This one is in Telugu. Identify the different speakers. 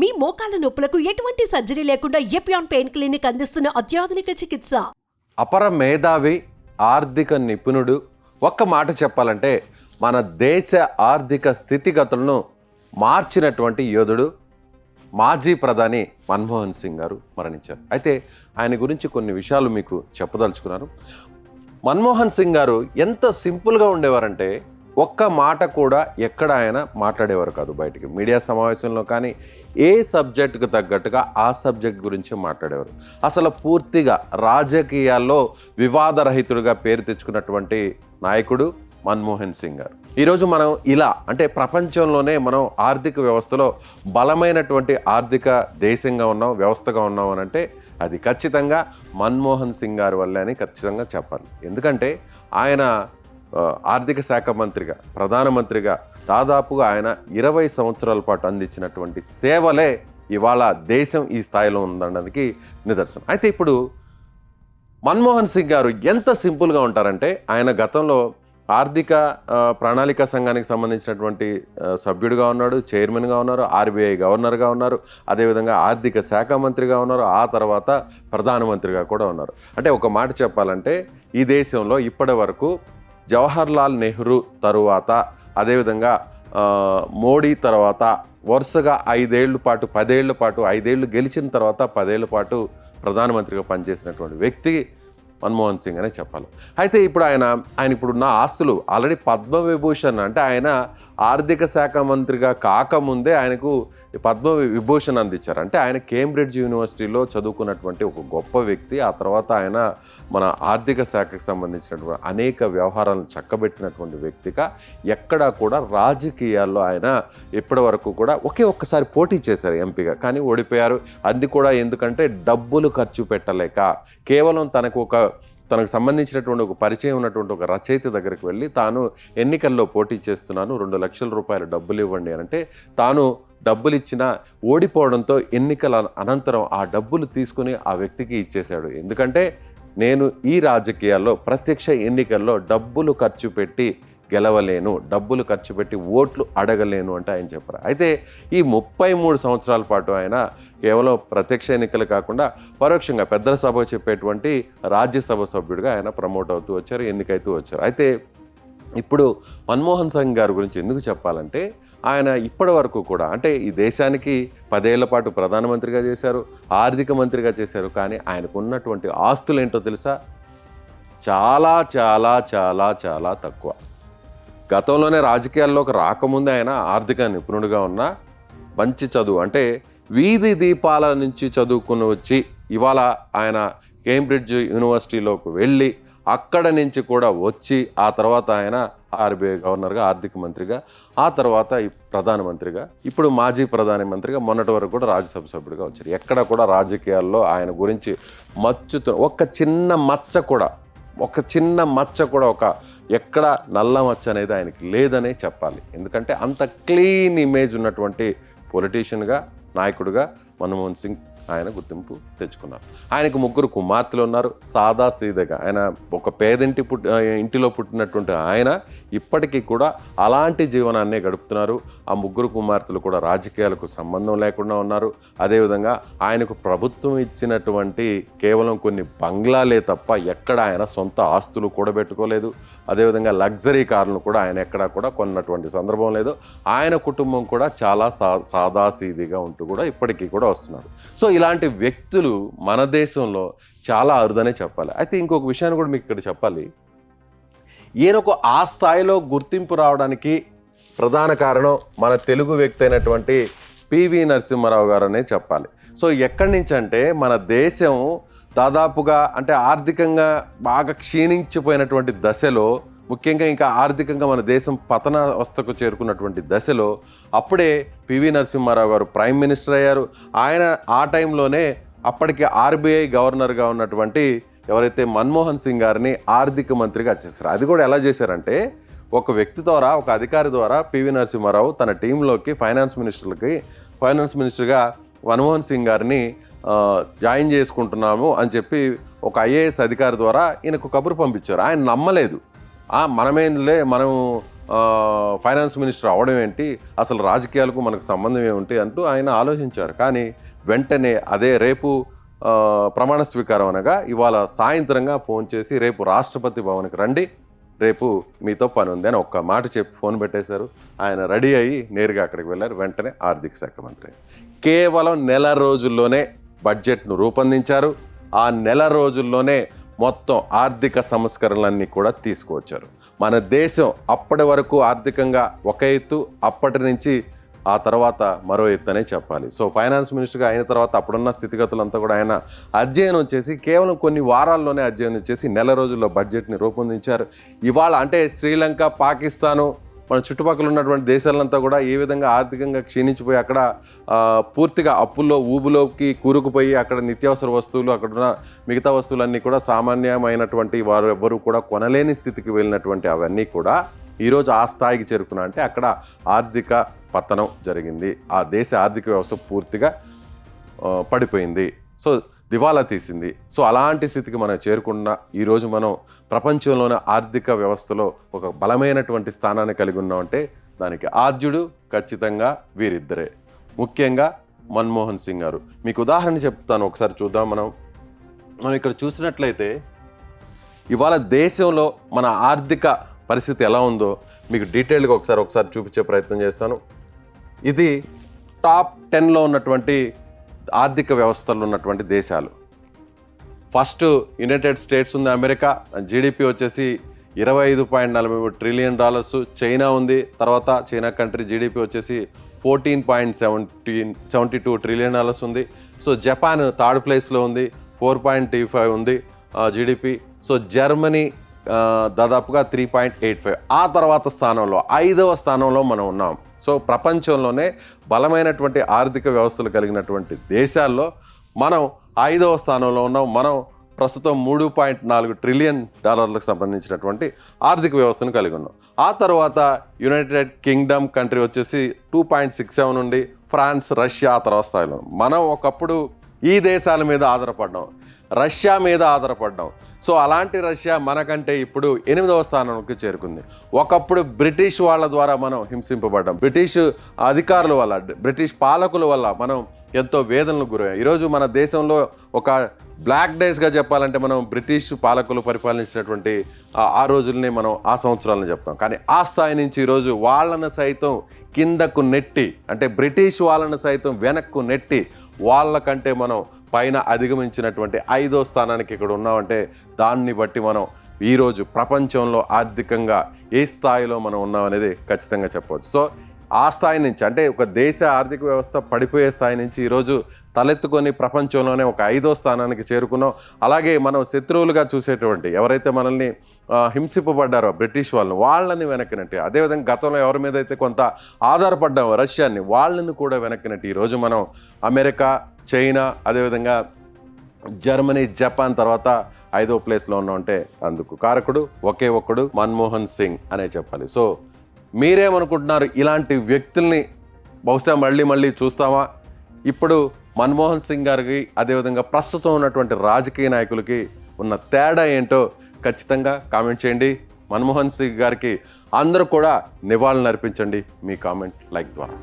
Speaker 1: మీ మోకాల నొప్పులకు ఎటువంటి సర్జరీ లేకుండా ఎపియాన్ పెయిన్ క్లినిక్ అందిస్తున్న అత్యాధునిక చికిత్స?
Speaker 2: అపర మేధావి ఆర్థిక నిపుణుడు ఒక్క మాట చెప్పాలంటే మన దేశ ఆర్థిక స్థితిగతులను మార్చినటువంటి యోధుడు మాజీ ప్రధాని మన్మోహన్ సింగ్ గారు మరణించారు. అయితే ఆయన గురించి కొన్ని విషయాలు మీకు చెప్పదలుచుకున్నాను. మన్మోహన్ సింగ్ గారు ఎంత సింపుల్గా ఉండేవారంటే ఒక్క మాట కూడా ఎక్కడ ఆయన మాట్లాడేవారు కాదు బయటికి. మీడియా సమావేశంలో కానీ ఏ సబ్జెక్టుకు తగ్గట్టుగా ఆ సబ్జెక్ట్ గురించి మాట్లాడేవారు. అసలు పూర్తిగా రాజకీయాల్లో వివాదరహితుడిగా పేరు తెచ్చుకున్నటువంటి నాయకుడు మన్మోహన్ సింగ్ గారు. ఈరోజు మనం ఇలా అంటే ప్రపంచంలోనే మనం ఆర్థిక వ్యవస్థలో బలమైనటువంటి ఆర్థిక దేశంగా ఉన్నాం వ్యవస్థగా ఉన్నాం అని అంటే అది ఖచ్చితంగా మన్మోహన్ సింగ్ గారి వల్లే అని ఖచ్చితంగా చెప్పాలి. ఎందుకంటే ఆయన ఆర్థిక శాఖ మంత్రిగా ప్రధానమంత్రిగా దాదాపుగా ఆయన ఇరవై సంవత్సరాల పాటు అందించినటువంటి సేవలే ఇవాళ దేశం ఈ స్థాయిలో ఉందనడానికి నిదర్శనం. అయితే ఇప్పుడు మన్మోహన్ సింగ్ గారు ఎంత సింపుల్గా ఉంటారంటే ఆయన గతంలో ఆర్థిక ప్రణాళిక సంఘానికి సంబంధించినటువంటి సభ్యుడిగా ఉన్నాడు చైర్మన్గా ఉన్నారు ఆర్బీఐ గవర్నర్గా ఉన్నారు అదేవిధంగా ఆర్థిక శాఖ మంత్రిగా ఉన్నారు ఆ తర్వాత ప్రధానమంత్రిగా కూడా ఉన్నారు. అంటే ఒక మాట చెప్పాలంటే ఈ దేశంలో ఇప్పటి వరకు జవహర్లాల్ నెహ్రూ తరువాత అదేవిధంగా మోడీ తర్వాత వరుసగా ఐదేళ్ళ పాటు పదేళ్ళ పాటు ఐదేళ్ళు గెలిచిన తర్వాత పదేళ్ళ పాటు ప్రధానమంత్రిగా పనిచేసినటువంటి వ్యక్తి మన్మోహన్ సింగ్ అనే చెప్పాలి. అయితే ఇప్పుడు ఆయన ఆయన ఇప్పుడున్న ఆస్తులు ఆల్రెడీ పద్మ విభూషణ్ అంటే ఆయన ఆర్థిక శాఖ మంత్రిగా కాకముందే ఆయనకు పద్మ విభూషణ్ అందించారు. అంటే ఆయన కేంబ్రిడ్జ్ యూనివర్సిటీలో చదువుకున్నటువంటి ఒక గొప్ప వ్యక్తి. ఆ తర్వాత ఆయన మన ఆర్థిక శాఖకు సంబంధించినటువంటి అనేక వ్యవహారాలను చక్కబెట్టినటువంటి వ్యక్తిగా ఎక్కడా కూడా రాజకీయాల్లో ఆయన ఇప్పటి వరకు కూడా ఒకే ఒక్కసారి పోటీ చేశారు ఎంపీగా. కానీ ఓడిపోయారు. అది కూడా ఎందుకంటే డబ్బులు ఖర్చు పెట్టలేక కేవలం తనకు ఒక తనకు సంబంధించినటువంటి ఒక పరిచయం ఉన్నటువంటి ఒక రచయిత దగ్గరికి వెళ్ళి తాను ఎన్నికల్లో పోటీ చేస్తున్నాను రెండు లక్షల రూపాయలు డబ్బులు ఇవ్వండి అని అంటే తాను డబ్బులు ఇచ్చిన ఓడిపోవడంతో ఎన్నికల అనంతరం ఆ డబ్బులు తీసుకుని ఆ వ్యక్తికి ఇచ్చేశాడు. ఎందుకంటే నేను ఈ రాజకీయాల్లో ప్రత్యక్ష ఎన్నికల్లో డబ్బులు ఖర్చు పెట్టి గెలవలేను డబ్బులు ఖర్చు పెట్టి ఓట్లు అడగలేను అంటే ఆయన చెప్పారు. అయితే ఈ ముప్పై మూడు సంవత్సరాల పాటు ఆయన కేవలం ప్రత్యక్ష ఎన్నికలు కాకుండా పరోక్షంగా పెద్దల సభ చెప్పేటువంటి రాజ్యసభ సభ్యుడిగా ఆయన ప్రమోట్ అవుతూ వచ్చారు ఎన్నికైతూ వచ్చారు. అయితే ఇప్పుడు మన్మోహన్ సింగ్ గారి గురించి ఎందుకు చెప్పాలంటే ఆయన ఇప్పటి వరకు కూడా అంటే ఈ దేశానికి పదేళ్ళ పాటు ప్రధానమంత్రిగా చేశారు ఆర్థిక మంత్రిగా చేశారు కానీ ఆయనకు ఉన్నటువంటి ఆస్తులు ఏంటో తెలుసా? చాలా చాలా చాలా చాలా తక్కువ. గతంలోనే రాజకీయాల్లోకి రాకముందే ఆయన ఆర్థిక నిపుణుడిగా ఉన్న మంచి చదువు అంటే వీధి దీపాల నుంచి చదువుకుని వచ్చి ఇవాళ ఆయన కేంబ్రిడ్జ్ యూనివర్సిటీలోకి వెళ్ళి అక్కడ నుంచి కూడా వచ్చి ఆ తర్వాత ఆయన ఆర్బీఐ గవర్నర్గా ఆర్థిక మంత్రిగా ఆ తర్వాత ప్రధానమంత్రిగా ఇప్పుడు మాజీ ప్రధానమంత్రిగా మొన్నటి వరకు కూడా రాజ్యసభ సభ్యుడిగా వచ్చారు. ఎక్కడ కూడా రాజకీయాల్లో ఆయన గురించి మచ్చుతో ఒక చిన్న మచ్చ కూడా ఒక చిన్న మచ్చ కూడా ఒక ఎక్కడ నల్ల మచ్చ అనేది ఆయనకి లేదనే చెప్పాలి. ఎందుకంటే అంత క్లీన్ ఇమేజ్ ఉన్నటువంటి పొలిటీషియన్గా నాయకుడిగా మన్మోహన్ సింగ్ ఆయన గుర్తింపు తెచ్చుకున్నారు. ఆయనకు ముగ్గురు కుమార్తెలు ఉన్నారు. సాదా సీదగా. ఆయన ఒక పేదింటి పుట్ ఇంటిలో పుట్టినటువంటి ఆయన ఇప్పటికీ కూడా అలాంటి జీవనాన్నే గడుపుతున్నారు. ఆ ముగ్గురు కుమార్తెలు కూడా రాజకీయాలకు సంబంధం లేకుండా ఉన్నారు. అదేవిధంగా ఆయనకు ప్రభుత్వం ఇచ్చినటువంటి కేవలం కొన్ని బంగ్లాలే తప్ప ఎక్కడ ఆయన సొంత ఆస్తులు కూడబెట్టుకోలేదు. అదేవిధంగా లగ్జరీ కార్లను కూడా ఆయన ఎక్కడా కూడా కొన్నటువంటి సందర్భం లేదు. ఆయన కుటుంబం కూడా చాలా సా సాదాసీదిగా ఉంటూ కూడా ఇప్పటికీ కూడా వస్తున్నారు. సో ఇలాంటి వ్యక్తులు మన దేశంలో చాలా అరుదనే చెప్పాలి. అయితే ఇంకొక విషయాన్ని కూడా మీకు ఇక్కడ చెప్పాలి. ఈయనకు ఆ స్థాయిలో గుర్తింపు రావడానికి ప్రధాన కారణం మన తెలుగు వ్యక్తి అయినటువంటి పివి నరసింహారావు గారు అనే చెప్పాలి. సో ఎక్కడి నుంచి అంటే మన దేశం దాదాపుగా అంటే ఆర్థికంగా బాగా క్షీణించిపోయినటువంటి దశలో ముఖ్యంగా ఇంకా ఆర్థికంగా మన దేశం పతనావస్థకు చేరుకున్నటువంటి దశలో అప్పుడే పివి నరసింహారావు గారు ప్రైమ్ మినిస్టర్ అయ్యారు. ఆయన ఆ టైంలోనే అప్పటికి ఆర్బీఐ గవర్నర్గా ఉన్నటువంటి ఎవరైతే మన్మోహన్ సింగ్ గారిని ఆర్థిక మంత్రిగా చేశారు. అది కూడా ఎలా చేశారంటే ఒక వ్యక్తి ద్వారా ఒక అధికారి ద్వారా పివి నరసింహారావు తన టీంలోకి ఫైనాన్స్ మినిస్టర్లకి ఫైనాన్స్ మినిస్టర్గా మన్మోహన్ సింగ్ గారిని జాయిన్ చేసుకుంటున్నాము అని చెప్పి ఒక ఐఏఎస్ అధికారి ద్వారా ఈయనకు కబురు పంపించారు. ఆయన నమ్మలేదు. మనమేంలే మనం ఫైనాన్స్ మినిస్టర్ అవడం ఏంటి? అసలు రాజకీయాలకు మనకు సంబంధం ఏమిటి అంటూ ఆయన ఆలోచించారు. కానీ వెంటనే అదే రేపు ప్రమాణ స్వీకారం అనగా ఇవాళ సాయంత్రంగా ఫోన్ చేసి రేపు రాష్ట్రపతి భవన్కి రండి రేపు మీతో పని ఉంది అని ఒక్క మాట చెప్పి ఫోన్ పెట్టేశారు. ఆయన రెడీ అయ్యి నేరుగా అక్కడికి వెళ్ళారు. వెంటనే ఆర్థిక శాఖ మంత్రి. కేవలం నెల రోజుల్లోనే బడ్జెట్ను రూపొందించారు. ఆ నెల రోజుల్లోనే మొత్తం ఆర్థిక సంస్కరణలన్నీ కూడా తీసుకువచ్చారు. మన దేశం అప్పటి వరకు ఆర్థికంగా ఒక ఎత్తు అప్పటి నుంచి ఆ తర్వాత మరో ఎత్తు అనే చెప్పాలి. సో ఫైనాన్స్ మినిస్టర్గా అయిన తర్వాత అప్పుడున్న స్థితిగతులంతా కూడా ఆయన అధ్యయనం చేసి కేవలం కొన్ని వారాల్లోనే అధ్యయనం చేసి నెల రోజుల్లో బడ్జెట్ని రూపొందించారు. ఇవాళ అంటే శ్రీలంక పాకిస్తాను మన చుట్టుపక్కల ఉన్నటువంటి దేశాలంతా కూడా ఏ విధంగా ఆర్థికంగా క్షీణించిపోయి అక్కడ పూర్తిగా అప్పుల్లో ఊబులోకి కూరుకుపోయి అక్కడ నిత్యావసర వస్తువులు అక్కడ ఉన్న మిగతా వస్తువులన్నీ కూడా సామాన్యమైనటువంటి వారు ఎవ్వరూ కూడా కొనలేని స్థితికి వెళ్ళినటువంటి అవన్నీ కూడా ఈరోజు ఆ స్థాయికి చేరుకున్నా అంటే అక్కడ ఆర్థిక పతనం జరిగింది. ఆ దేశ ఆర్థిక వ్యవస్థ పూర్తిగా పడిపోయింది. సో దివాలా తీసింది. సో అలాంటి స్థితికి మనం చేరుకున్న ఈరోజు మనం ప్రపంచంలోని ఆర్థిక వ్యవస్థలో ఒక బలమైనటువంటి స్థానాన్ని కలిగి ఉన్నామంటే దానికి ఆర్జుడు ఖచ్చితంగా వీరిద్దరే. ముఖ్యంగా మన్మోహన్ సింగ్ గారు. మీకు ఉదాహరణ చెప్తాను ఒకసారి చూద్దాం మనం. మనం ఇక్కడ చూసినట్లయితే ఇవాళ దేశంలో మన ఆర్థిక పరిస్థితి ఎలా ఉందో మీకు డీటెయిల్గా ఒకసారి ఒకసారి చూపించే ప్రయత్నం చేస్తాను. ఇది టాప్ టెన్లో ఉన్నటువంటి ఆర్థిక వ్యవస్థలు ఉన్నటువంటి దేశాలు. ఫస్ట్ యునైటెడ్ స్టేట్స్ ఉంది అమెరికా జీడిపి వచ్చేసి ఇరవై ఐదు పాయింట్ నలభై మూడు ట్రిలియన్ డాలర్స్. చైనా ఉంది తర్వాత చైనా కంట్రీ జీడిపి వచ్చేసి fourteen point seventeen seventy two trillion dollars ఉంది. సో జపాన్ థర్డ్ ప్లేస్లో ఉంది ఫోర్ పాయింట్ టీ ఫైవ్ ఉంది జీడిపి. సో జర్మనీ దాదాపుగా త్రీ పాయింట్ ఎయిట్ ఫైవ్. ఆ తర్వాత స్థానంలో ఐదవ స్థానంలో మనం ఉన్నాం. సో ప్రపంచంలోనే బలమైనటువంటి ఆర్థిక వ్యవస్థలు కలిగినటువంటి దేశాల్లో మనం ఐదవ స్థానంలో ఉన్నాం. మనం ప్రస్తుతం మూడు పాయింట్ నాలుగు ట్రిలియన్ డాలర్లకు సంబంధించినటువంటి ఆర్థిక వ్యవస్థను కలిగి ఉన్నాం. ఆ తర్వాత యునైటెడ్ కింగ్డమ్ కంట్రీ వచ్చేసి టూ పాయింట్ సిక్స్ సెవెన్ నుండి ఫ్రాన్స్ రష్యా ఆ తర్వాత స్థాయిలో మనం ఒకప్పుడు ఈ దేశాల మీద ఆధారపడ్డాం. రష్యా మీద ఆధారపడ్డాం. సో అలాంటి రష్యా మనకంటే ఇప్పుడు ఎనిమిదవ స్థానంలోకి చేరుకుంది. ఒకప్పుడు బ్రిటిష్ వాళ్ళ ద్వారా మనం హింసింపబడ్డాం. బ్రిటిష్ అధికారుల వల్ల బ్రిటిష్ పాలకుల వల్ల మనం ఎంతో వేదనలకు గురయ్యాయి. ఈరోజు మన దేశంలో ఒక బ్లాక్ డేస్గా చెప్పాలంటే మనం బ్రిటిష్ పాలకులు పరిపాలించినటువంటి ఆ- రోజుల్ని మనం ఆ సంవత్సరాలను చెప్తాం. కానీ ఆ స్థాయి నుంచి ఈరోజు వాళ్ళను సైతం కిందకు నెట్టి అంటే బ్రిటిష్ వాళ్ళను సైతం వెనక్కు నెట్టి వాళ్ళకంటే మనం పైన అధిగమించినటువంటి ఐదో స్థానానికి ఇక్కడ ఉన్నామంటే దాన్ని బట్టి మనం ఈరోజు ప్రపంచంలో ఆర్థికంగా ఏ స్థాయిలో మనం ఉన్నాం అనేది ఖచ్చితంగా చెప్పవచ్చు. సో ఆ స్థాయి నుంచి అంటే ఒక దేశ ఆర్థిక వ్యవస్థ పడిపోయే స్థాయి నుంచి ఈరోజు తలెత్తుకొని ప్రపంచంలోనే ఒక ఐదో స్థానానికి చేరుకున్నాం. అలాగే మనం శత్రువులుగా చూసేటువంటి ఎవరైతే మనల్ని ఆ, హింసింపబడ్డారో బ్రిటిష్ వాళ్ళని వాళ్ళని వెనక్కినట్టు. అదేవిధంగా గతంలో ఎవరి మీద అయితే కొంత ఆధారపడ్డామో రష్యాని వాళ్ళని కూడా వెనక్కినట్టు ఈరోజు మనం అమెరికా చైనా అదేవిధంగా జర్మనీ జపాన్ తర్వాత ఐదో ప్లేస్లో ఉన్నామంటే అందుకు కారకుడు ఒకే ఒక్కడు మన్మోహన్ సింగ్ అనే చెప్పాలి. సో మీరేమనుకుంటున్నారు? ఇలాంటి వ్యక్తుల్ని బహుశా మళ్ళీ మళ్ళీ చూస్తామా ఇప్పుడు మన్మోహన్ సింగ్ గారికి అదేవిధంగా ప్రస్తుతం ఉన్నటువంటి రాజకీయ నాయకులకి ఉన్న తేడా ఏంటో ఖచ్చితంగా కామెంట్ చేయండి. మన్మోహన్ సింగ్ గారికి అందరూ కూడా నివాళులు అర్పించండి మీ కామెంట్ లైక్ ద్వారా.